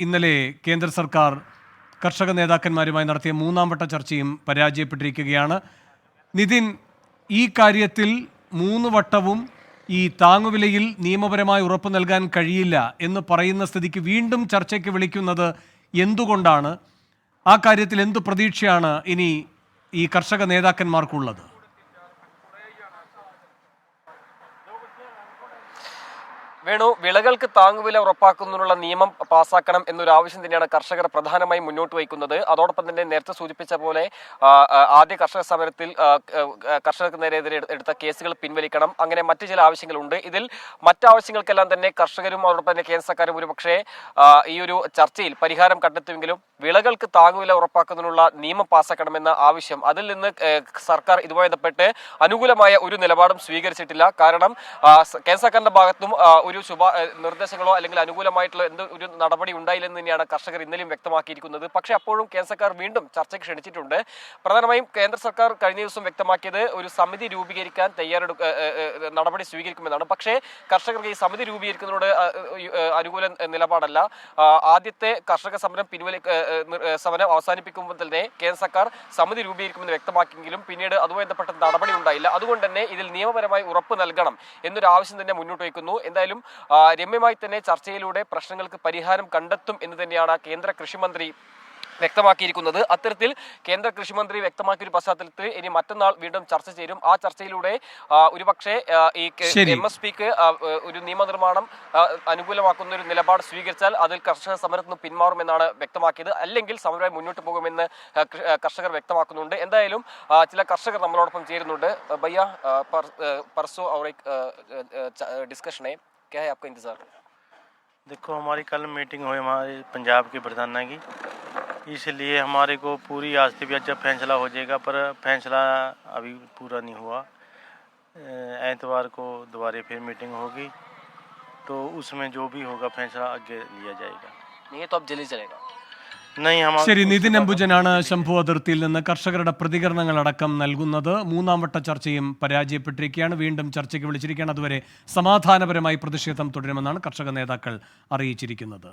ഇന്നലെ കേന്ദ്ര സർക്കാർ കർഷക നേതാക്കന്മാരുമായി നടത്തിയ മൂന്നാം വട്ട ചർച്ചയും പരാജയപ്പെട്ടിരിക്കുകയാണ്. നിതിൻ ഈ കാര്യത്തിൽ മൂന്ന് വട്ടവും ഈ താങ്ങുവിലയിൽ നിയമപരമായി ഉറപ്പ് നൽകാൻ കഴിയില്ല എന്ന് പറയുന്ന സ്ഥിതിക്ക് വീണ്ടും ചർച്ചയ്ക്ക് വിളിക്കുന്നത് എന്തുകൊണ്ടാണ്? ആ കാര്യത്തിൽ എന്തു പ്രതീക്ഷയാണ് ഇനി ഈ കർഷക നേതാക്കന്മാർക്കുള്ളത്? വേണു വിളകൾക്ക് താങ്ങുവില ഉറപ്പാക്കുന്നതിനുള്ള നിയമം പാസാക്കണം എന്നൊരു ആവശ്യം തന്നെയാണ് കർഷകർ പ്രധാനമായും മുന്നോട്ട് വയ്ക്കുന്നത്. അതോടൊപ്പം തന്നെ നേരത്തെ സൂചിപ്പിച്ച പോലെ ആദ്യ കർഷക സമരത്തിൽ കർഷകർക്ക് നേരെതിരെ എടുത്ത കേസുകൾ പിൻവലിക്കണം. അങ്ങനെ മറ്റു ചില ആവശ്യങ്ങളുണ്ട്. ഇതിൽ മറ്റാവശ്യങ്ങൾക്കെല്ലാം തന്നെ കർഷകരും അതോടൊപ്പം തന്നെ കേന്ദ്ര സർക്കാരും ഒരുപക്ഷെ ഈ ഒരു ചർച്ചയിൽ പരിഹാരം കണ്ടെത്തുമെങ്കിലും വിളകൾക്ക് താങ്ങുവില ഉറപ്പാക്കുന്നതിനുള്ള നിയമം പാസ്സാക്കണമെന്ന ആവശ്യം അതിൽ നിന്ന് സർക്കാർ ഇതുമായി ബന്ധപ്പെട്ട് അനുകൂലമായ ഒരു നിലപാടും സ്വീകരിച്ചിട്ടില്ല. കാരണം കേന്ദ്ര സർക്കാരിന്റെ ഭാഗത്തും ഒരു ശുഭ നിർദ്ദേശങ്ങളോ അല്ലെങ്കിൽ അനുകൂലമായിട്ടുള്ള എന്ത് ഒരു നടപടി ഉണ്ടായില്ലെന്ന് തന്നെയാണ് കർഷകർ ഇന്നലെയും വ്യക്തമാക്കിയിരിക്കുന്നത്. പക്ഷേ അപ്പോഴും കേന്ദ്ര സർക്കാർ വീണ്ടും ചർച്ചയ്ക്ക് ക്ഷണിച്ചിട്ടുണ്ട്. പ്രധാനമായും കേന്ദ്ര സർക്കാർ കഴിഞ്ഞ ദിവസം വ്യക്തമാക്കിയത് ഒരു സമിതി രൂപീകരിക്കാൻ തയ്യാറെടു നടപടി സ്വീകരിക്കുമെന്നാണ്. പക്ഷേ കർഷകർക്ക് ഈ സമിതി രൂപീകരിക്കുന്നതിനോട് അനുകൂല നിലപാടല്ല. ആദ്യത്തെ കർഷക സമരം പിൻവലി സമരം അവസാനിപ്പിക്കുമ്പോൾ തന്നെ കേന്ദ്ര സർക്കാർ സമിതി രൂപീകരിക്കുമെന്ന് വ്യക്തമാക്കിയെങ്കിലും പിന്നീട് അതുമായി ബന്ധപ്പെട്ട നടപടി ഉണ്ടായില്ല. അതുകൊണ്ട് തന്നെ ഇതിൽ നിയമപരമായി ഉറപ്പ് നൽകണം എന്നൊരു ആവശ്യം തന്നെ മുന്നോട്ട് വയ്ക്കുന്നു. എന്തായാലും ആ, രമ്യമായി തന്നെ ചർച്ചയിലൂടെ പ്രശ്നങ്ങൾക്ക് പരിഹാരം കണ്ടെത്തും എന്ന് തന്നെയാണ് കേന്ദ്ര കൃഷിമന്ത്രി വ്യക്തമാക്കിയിരിക്കുന്നത്. അത്തരത്തിൽ കേന്ദ്ര കൃഷിമന്ത്രി വ്യക്തമാക്കിയ ഒരു പശ്ചാത്തലത്തിൽ ഇനി മറ്റന്നാൾ വീണ്ടും ചർച്ച ചേരും. ആ ചർച്ചയിലൂടെ ഒരുപക്ഷെ ഈ എം എസ് പിക്ക് ഒരു നിയമനിർമ്മാണം അനുകൂലമാക്കുന്ന ഒരു നിലപാട് സ്വീകരിച്ചാൽ അതിൽ കർഷക സമരത്തിന് പിന്മാറുമെന്നാണ് വ്യക്തമാക്കിയത്. അല്ലെങ്കിൽ സമരമായി മുന്നോട്ട് പോകുമെന്ന് കർഷകർ വ്യക്തമാക്കുന്നുണ്ട്. എന്തായാലും ചില കർഷകർ നമ്മളോടൊപ്പം ചേരുന്നുണ്ട്. ബയ്യ പർസോ ആ, पर- क्या है आपका इंतज़ार? देखो हमारी कल मीटिंग हुई हमारे पंजाब के प्रधाना की। इसलिए हमारे को पूरी आज तक भी अच्छा फैसला हो जाएगा पर फैसला अभी पूरा नहीं हुआ। एतवार को दोबारा फिर मीटिंग होगी तो उसमें जो भी होगा फैसला आगे लिया जाएगा। नहीं तो अब जल्दी चलेगा। ശരി നിതിൻ അംബുജനാണ് ശംഭു അതിർത്തിയിൽ നിന്ന് കർഷകരുടെ പ്രതികരണങ്ങൾ അടക്കം നൽകുന്നത്. മൂന്നാം വട്ട ചർച്ചയും പരാജയപ്പെട്ടിരിക്കുകയാണ്. വീണ്ടും ചർച്ചയ്ക്ക് വിളിച്ചിരിക്കുകയാണ്. അതുവരെ സമാധാനപരമായി പ്രതിഷേധം തുടരുമെന്നാണ് കർഷക നേതാക്കൾ അറിയിച്ചിരിക്കുന്നത്.